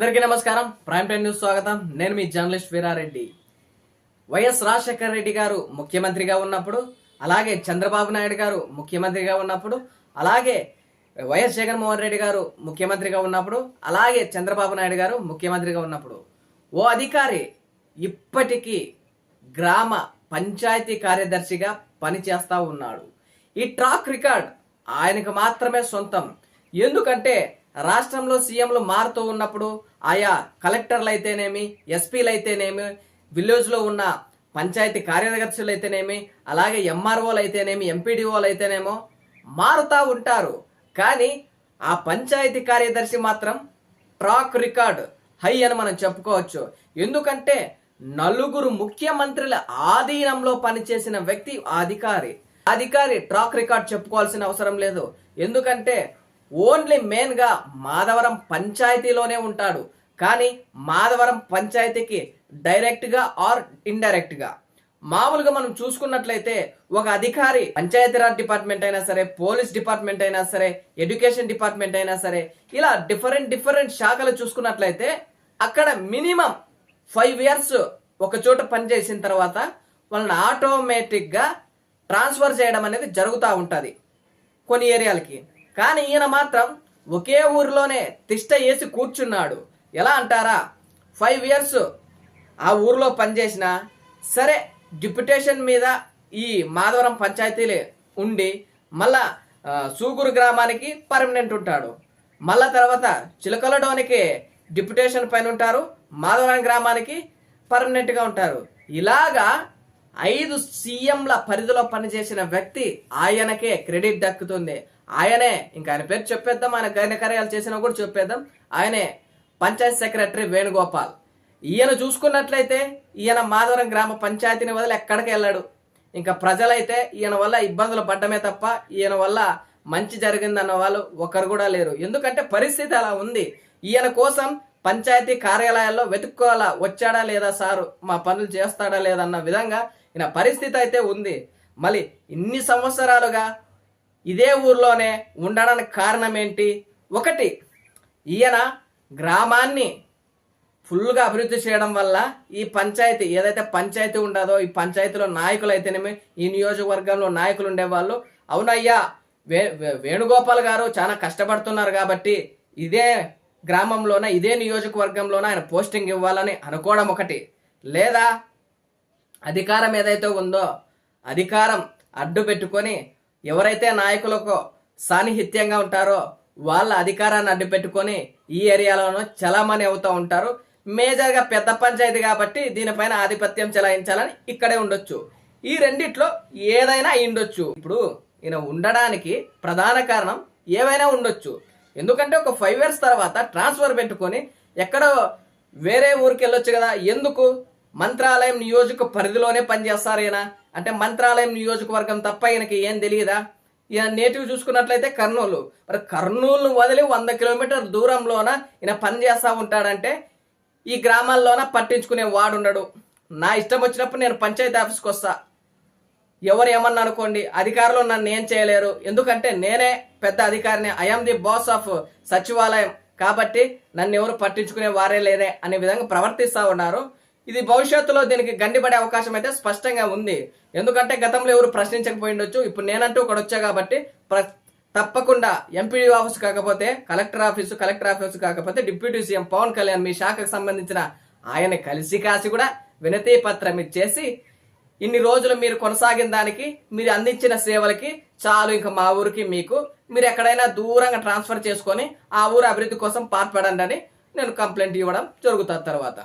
అందరికీ నమస్కారం. Prime time news స్వాగతం. నేను మీ జర్నలిస్ట్ వీరారెడ్డి. వైఎస్ రాజశేఖర రెడ్డి గారు ముఖ్యమంత్రిగా ఉన్నప్పుడు అలాగే చంద్రబాబు నాయుడు గారు ముఖ్యమంత్రిగా ఉన్నప్పుడు అలాగే వైఎస్ జగన్మోహన్ రెడ్డి గారు ముఖ్యమంత్రిగా ఉన్నప్పుడు అలాగే చంద్రబాబు నాయుడు గారు ముఖ్యమంత్రిగా ఉన్నప్పుడు. ఓ అధికారి ఇప్పటికీ గ్రామ పంచాయతీ కార్యదర్శిగా పనిచేస్తూ ఉన్నాడు. ఈ ట్రాక్ రికార్డ్ ఆయనకు మాత్రమే సొంతం. ఎందుకంటే రాష్ట్రంలో సీఎంలు మారుతూ ఉన్నప్పుడు ఆయా కలెక్టర్లు అయితేనేమి ఎస్పీలు అయితేనేమి విలేజ్లో ఉన్న పంచాయతీ కార్యదర్శులు అయితేనేమి అలాగే ఎంఆర్ఓలు అయితేనేమి ఎంపీడీఓలు అయితేనేమో మారుతూ ఉంటారు. కానీ ఆ పంచాయతీ కార్యదర్శి మాత్రం ట్రాక్ రికార్డ్ హై అని మనం చెప్పుకోవచ్చు. ఎందుకంటే నలుగురు ముఖ్యమంత్రుల ఆధీనంలో పనిచేసిన వ్యక్తి ఆ అధికారి. అధికారి ట్రాక్ రికార్డ్ చెప్పుకోవాల్సిన అవసరం లేదు. ఎందుకంటే ఓన్లీ మెయిన్గా మాధవరం పంచాయతీలోనే ఉంటాడు. కానీ మాధవరం పంచాయతీకి డైరెక్ట్గా ఆర్ ఇండైరెక్ట్గా మామూలుగా మనం చూసుకున్నట్లయితే ఒక అధికారి పంచాయతీరాజ్ డిపార్ట్మెంట్ అయినా సరే పోలీస్ డిపార్ట్మెంట్ అయినా సరే ఎడ్యుకేషన్ డిపార్ట్మెంట్ అయినా సరే ఇలా డిఫరెంట్ డిఫరెంట్ శాఖలు చూసుకున్నట్లయితే అక్కడ మినిమం ఫైవ్ ఇయర్స్ ఒక చోట పనిచేసిన తర్వాత వాళ్ళని ఆటోమేటిక్గా ట్రాన్స్ఫర్ చేయడం అనేది జరుగుతూ ఉంటుంది. కొన్ని ఏరియాలకి కానీ ఈయన మాత్రం ఒకే ఊరిలోనే తిష్ట వేసి కూర్చున్నాడు. ఎలా అంటారా? ఫైవ్ ఇయర్స్ ఆ ఊరిలో పనిచేసిన సరే డిప్యుటేషన్ మీద ఈ మాధవరం పంచాయతీలే ఉండి మళ్ళా సూగురు సూగూరు గ్రామానికి పర్మనెంట్ ఉంటాడు. మళ్ళా తర్వాత చిలకలడోనికి డిప్యుటేషన్ పైన ఉంటారు మాధవరం గ్రామానికి పర్మనెంట్గా ఉంటారు. ఇలాగా ఐదు సీఎంల పరిధిలో పనిచేసిన వ్యక్తి ఆయనకే క్రెడిట్ దక్కుతుంది. ఆయనే ఇంకా ఆయన పేరు చెప్పేద్దాం ఆయన కార్యకార్యాలు కార్యాలు చేసినా కూడా చెప్పేద్దాం. ఆయనే పంచాయత్ సెక్రటరీ వేణుగోపాల్. ఈయన చూసుకున్నట్లయితే ఈయన మాధవరం గ్రామ పంచాయతీని వదిలి ఎక్కడికి వెళ్ళాడు? ఇంకా ప్రజలైతే ఈయన వల్ల ఇబ్బందులు పడ్డమే తప్ప ఈయన వల్ల మంచి జరిగిందన్న వాళ్ళు ఒకరు కూడా లేరు. ఎందుకంటే పరిస్థితి అలా ఉంది. ఈయన కోసం పంచాయతీ కార్యాలయాల్లో వెతుక్కోవాలా? వచ్చాడా లేదా సారు? మా పనులు చేస్తాడా లేదన్న విధంగా ఈయన పరిస్థితి అయితే ఉంది. మళ్ళీ ఇన్ని సంవత్సరాలుగా ఇదే ఊర్లోనే ఉండడానికి కారణం ఏంటి ఒకటి ఈయన గ్రామాన్ని ఫుల్గా అభివృద్ధి చేయడం వల్ల ఈ పంచాయతీ ఏదైతే పంచాయతీ ఉండదో ఈ పంచాయతీలో నాయకులు అయితేనేమి ఈ నియోజకవర్గంలో నాయకులు ఉండేవాళ్ళు అవునయ్యా వే వేణుగోపాల్ గారు చాలా కష్టపడుతున్నారు కాబట్టి ఇదే గ్రామంలోన ఇదే నియోజకవర్గంలోన ఆయన పోస్టింగ్ ఇవ్వాలని అనుకోవడం ఒకటి. లేదా అధికారం ఏదైతే ఉందో అధికారం అడ్డు పెట్టుకొని ఎవరైతే నాయకులకు సాన్నిహిత్యంగా ఉంటారో వాళ్ళ అధికారాన్ని అడ్డు పెట్టుకొని ఈ ఏరియాలోనూ చలామణి అవుతూ ఉంటారు. మేజర్గా పెద్ద పంచాయతీ కాబట్టి దీనిపైన ఆధిపత్యం చెలాయించాలని ఇక్కడే ఉండొచ్చు. ఈ రెండిట్లో ఏదైనా అయి ఉండొచ్చు ఇప్పుడు ఈయన ఉండడానికి ప్రధాన కారణం ఏవైనా ఉండొచ్చు. ఎందుకంటే ఒక ఫైవ్ ఇయర్స్ తర్వాత ట్రాన్స్ఫర్ పెట్టుకొని ఎక్కడో వేరే ఊరికి వెళ్ళొచ్చు కదా. ఎందుకు? మంత్రాలయం నియోజక పరిధిలోనే పనిచేస్తారు ఈయన. అంటే మంత్రాలయం నియోజకవర్గం తప్ప ఈయనకి ఏం తెలియదా? ఈయన నేటివ్ చూసుకున్నట్లయితే కర్నూలు. మరి కర్నూలు వదిలి వంద కిలోమీటర్ దూరంలోన ఈయన పని చేస్తూ ఉంటాడంటే ఈ గ్రామాల్లోన పట్టించుకునే వాడుండడు. నా ఇష్టం వచ్చినప్పుడు నేను పంచాయతీ ఆఫీస్కి వస్తా. ఎవరు ఏమన్నా అనుకోండి అధికారులు నన్ను ఏం చేయలేరు. ఎందుకంటే నేనే పెద్ద అధికారిని. ఐఎమ్ ది బాస్ ఆఫ్ సచివాలయం. కాబట్టి నన్ను ఎవరు పట్టించుకునే వారే లేదే అనే విధంగా ప్రవర్తిస్తూ ఉన్నారు. ఇది భవిష్యత్తులో దీనికి గండిపడే అవకాశం అయితే స్పష్టంగా ఉంది. ఎందుకంటే గతంలో ఎవరు ప్రశ్నించకపోయిండొచ్చు ఇప్పుడు నేనంటూ ఒకటి వచ్చా కాబట్టి ప్ర తప్పకుండా ఎంపీడీ ఆఫీస్ కాకపోతే కలెక్టర్ ఆఫీసు కలెక్టర్ ఆఫీసు కాకపోతే డిప్యూటీ సీఎం పవన్ కళ్యాణ్ మీ శాఖకు సంబంధించిన ఆయన కలిసి కాసి కూడా వినతి పత్రం ఇచ్చేసి ఇన్ని రోజులు మీరు కొనసాగిన దానికి మీరు అందించిన సేవలకి చాలు ఇంకా మా ఊరికి మీకు. మీరు ఎక్కడైనా దూరంగా ట్రాన్స్ఫర్ చేసుకొని ఆ ఊరు అభివృద్ధి కోసం పాల్పడండి అని నేను కంప్లైంట్ ఇవ్వడం జరుగుతుంది తర్వాత.